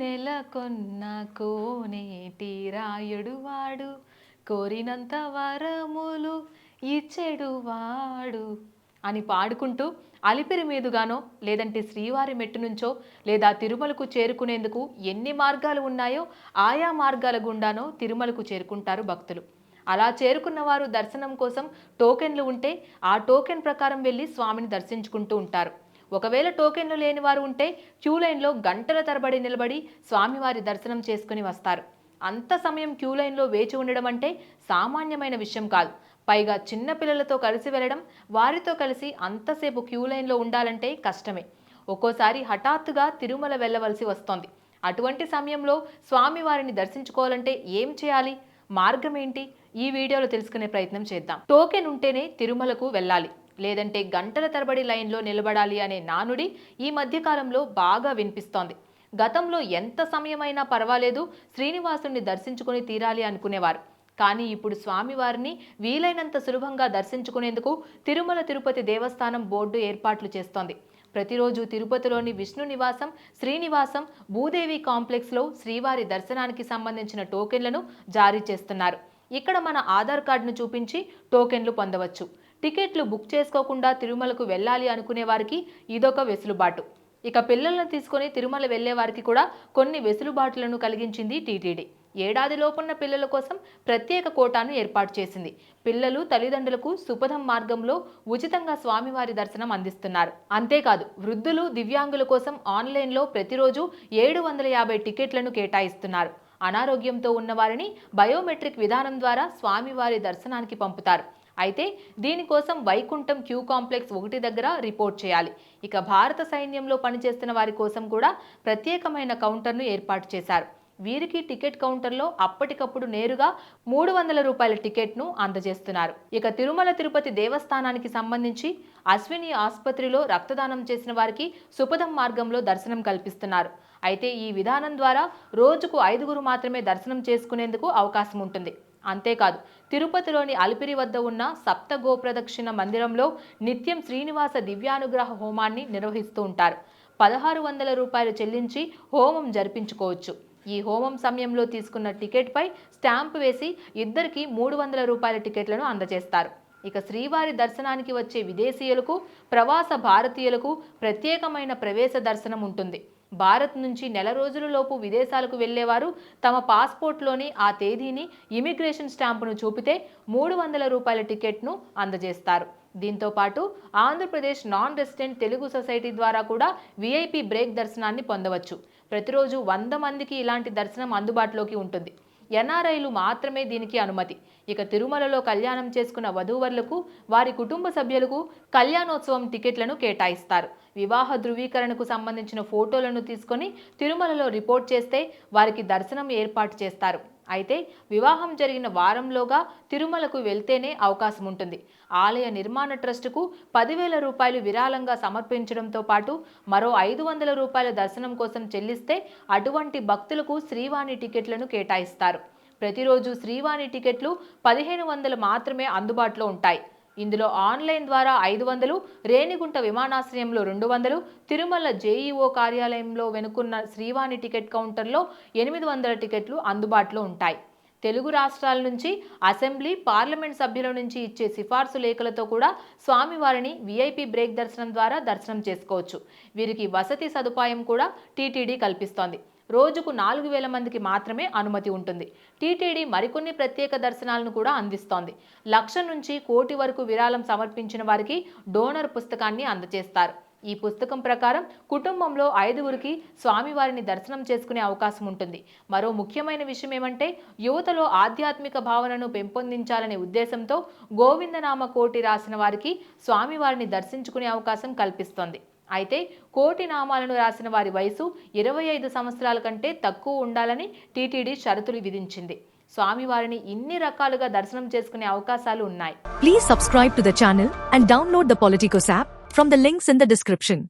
నెలకొన్న కోనేటి రాయుడువాడు కోరినంత వరములు ఇచ్చెడువాడు అని పాడుకుంటూ అలిపిరి మీదుగానో లేదంటే శ్రీవారి మెట్టు నుంచో లేదా తిరుమలకు చేరుకునేందుకు ఎన్ని మార్గాలు ఉన్నాయో ఆయా మార్గాల గుండానో తిరుమలకు చేరుకుంటారు భక్తులు. అలా చేరుకున్న వారు దర్శనం కోసం టోకెన్లు ఉంటే ఆ టోకెన్ ప్రకారం వెళ్ళి స్వామిని దర్శించుకుంటూ ఉంటారు. ఒకవేళ టోకెన్లు లేని వారు ఉంటే క్యూ లైన్లో గంటల తరబడి నిలబడి స్వామివారి దర్శనం చేసుకుని వస్తారు. అంత సమయం క్యూ లైన్లో వేచి ఉండడం అంటే సామాన్యమైన విషయం కాదు. పైగా చిన్న పిల్లలతో కలిసి వెళ్ళడం వారితో కలిసి అంతసేపు క్యూ లైన్లో ఉండాలంటే కష్టమే. ఒక్కోసారి హఠాత్తుగా తిరుమల వెళ్ళవలసి వస్తోంది. అటువంటి సమయంలో స్వామివారిని దర్శించుకోవాలంటే ఏం చేయాలి? మార్గం ఏంటి? ఈ వీడియోలో తెలుసుకునే ప్రయత్నం చేద్దాం. టోకెన్ ఉంటేనే తిరుమలకు వెళ్ళాలి. లేదంటే గంటల తరబడి లైన్లో నిలబడాలి అనే నానుడి ఈ మధ్యకాలంలో బాగా వినిపిస్తోంది. గతంలో ఎంత సమయమైనా పర్వాలేదు శ్రీనివాసుని దర్శించుకుని తీరాలి అనుకునేవారు. కానీ ఇప్పుడు స్వామివారిని వీలైనంత సులభంగా దర్శించుకునేందుకు తిరుమల తిరుపతి దేవస్థానం బోర్డు ఏర్పాట్లు చేస్తోంది. ప్రతిరోజు తిరుపతిలోని విష్ణు నివాసం శ్రీనివాసం భూదేవి కాంప్లెక్స్లో శ్రీవారి దర్శనానికి సంబంధించిన టోకెన్లను జారీ చేస్తున్నారు. ఇక్కడ మన ఆధార్ కార్డును చూపించి టోకెన్లు పొందవచ్చు. టికెట్లు బుక్ చేసుకోకుండా తిరుమలకు వెళ్ళాలి అనుకునే వారికి ఇదొక వెసులుబాటు. ఇక పిల్లలను తీసుకొని తిరుమల వెళ్ళే వారికి కూడా కొన్ని వెసులుబాటులను కలిగించింది టీటీడీ. ఏడాది లోపున్న పిల్లల కోసం ప్రత్యేక కోటాను ఏర్పాటు చేసింది. పిల్లలు తల్లిదండ్రులకు సుపథం మార్గంలో ఉచితంగా స్వామివారి దర్శనం అందిస్తున్నారు. అంతేకాదు వృద్ధులు దివ్యాంగుల కోసం ఆన్లైన్లో ప్రతిరోజు ఏడు వందల యాభై టికెట్లను కేటాయిస్తున్నారు. అనారోగ్యంతో ఉన్నవారిని బయోమెట్రిక్ విధానం ద్వారా స్వామివారి దర్శనానికి పంపుతారు. అయితే దీనికోసం వైకుంఠం క్యూ కాంప్లెక్స్ ఒకటి దగ్గర రిపోర్ట్ చేయాలి. ఇక భారత సైన్యంలో పనిచేస్తున్న వారి కోసం కూడా ప్రత్యేకమైన కౌంటర్ను ఏర్పాటు చేశారు. వీరికి టికెట్ కౌంటర్లో అప్పటికప్పుడు నేరుగా మూడు వందల రూపాయల టికెట్ను అందజేస్తున్నారు. ఇక తిరుమల తిరుపతి దేవస్థానానికి సంబంధించి అశ్విని ఆసుపత్రిలో రక్తదానం చేసిన వారికి సుపథం మార్గంలో దర్శనం కల్పిస్తున్నారు. అయితే ఈ విధానం ద్వారా రోజుకు ఐదుగురు మాత్రమే దర్శనం చేసుకునేందుకు అవకాశం ఉంటుంది. అంతేకాదు తిరుపతిలోని అలిపిరి వద్ద ఉన్న సప్త గోప్రదక్షిణ మందిరంలో నిత్యం శ్రీనివాస దివ్యానుగ్రహ హోమాన్ని నిర్వహిస్తూ ఉంటారు. పదహారు వందల రూపాయలు చెల్లించి హోమం జరిపించుకోవచ్చు. ఈ హోమం సమయంలో తీసుకున్న టికెట్పై స్టాంప్ వేసి ఇద్దరికి మూడు వందల రూపాయల టికెట్లను అందజేస్తారు. ఇక శ్రీవారి దర్శనానికి వచ్చే విదేశీయులకు ప్రవాస భారతీయులకు ప్రత్యేకమైన ప్రవేశ దర్శనం ఉంటుంది. భారత్ నుంచి నెల రోజులలోపు విదేశాలకు వెళ్ళేవారు తమ పాస్పోర్ట్లోని ఆ తేదీని ఇమిగ్రేషన్ స్టాంపును చూపితే మూడు వందల రూపాయల టికెట్ను అందజేస్తారు. దీంతో పాటు Andhra Pradesh non resident Telugu society ద్వారా కూడా విఐపి బ్రేక్ దర్శనాన్ని పొందవచ్చు. ప్రతిరోజు వంద మందికి ఇలాంటి దర్శనం అందుబాటులోకి ఉంటుంది. ఎన్ఆర్ఐలు మాత్రమే దీనికి అనుమతి. ఇక తిరుమలలో కళ్యాణం చేసుకున్న వధూవరులకు వారి కుటుంబ సభ్యులకు కళ్యాణోత్సవం టికెట్లను కేటాయిస్తారు. వివాహ ధృవీకరణకు సంబంధించిన ఫోటోలను తీసుకొని తిరుమలలో రిపోర్ట్ చేస్తే వారికి దర్శనం ఏర్పాటు చేస్తారు. అయితే వివాహం జరిగిన వారంలోగా తిరుమలకు వెళ్తేనే అవకాశం ఉంటుంది. ఆలయ నిర్మాణ ట్రస్టుకు పదివేల రూపాయలు విరాళంగా సమర్పించడంతో పాటు మరో ఐదు వందల రూపాయల దర్శనం కోసం చెల్లిస్తే అటువంటి భక్తులకు శ్రీవాణి టికెట్లను కేటాయిస్తారు. ప్రతిరోజు శ్రీవాణి టికెట్లు పదిహేను వందలు మాత్రమే అందుబాటులో ఉంటాయి. ఇందులో ఆన్లైన్ ద్వారా ఐదు వందలు రేణిగుంట విమానాశ్రయంలో రెండు వందలు తిరుమల జేఈఓ కార్యాలయంలో వెనుకున్న శ్రీవాణి టికెట్ కౌంటర్లో ఎనిమిది వందల టికెట్లు అందుబాటులో ఉంటాయి. తెలుగు రాష్ట్రాల నుంచి అసెంబ్లీ పార్లమెంట్ సభ్యుల నుంచి ఇచ్చే సిఫార్సు లేఖలతో కూడా స్వామివారిని వీఐపీ బ్రేక్ దర్శనం ద్వారా దర్శనం చేసుకోవచ్చు. వీరికి వసతి సదుపాయం కూడా టీటీడీ కల్పిస్తోంది. రోజుకు నాలుగు వేల మందికి మాత్రమే అనుమతి ఉంటుంది. టీటీడీ మరికొన్ని ప్రత్యేక దర్శనాలను కూడా అందిస్తోంది. లక్ష నుంచి కోటి వరకు విరాళం సమర్పించిన వారికి డోనర్ పుస్తకాన్ని అందజేస్తారు. ఈ పుస్తకం ప్రకారం కుటుంబంలో ఐదుగురికి స్వామివారిని దర్శనం చేసుకునే అవకాశం ఉంటుంది. మరో ముఖ్యమైన విషయం ఏమంటే యువతలో ఆధ్యాత్మిక భావనను పెంపొందించాలనే ఉద్దేశంతో గోవిందనామ కోటి రాసిన వారికి స్వామివారిని దర్శించుకునే అవకాశం కల్పిస్తోంది. అయితే కోటి నామాలను రాసిన వారి వయసు ఇరవై ఐదు సంవత్సరాల కంటే తక్కువ ఉండాలని టీటీడీ షరతులు విధించింది. స్వామివారిని ఇన్ని రకాలుగా దర్శనం చేసుకునే అవకాశాలు ఉన్నాయి. Please subscribe to the channel and download the Politicos app from the links in the description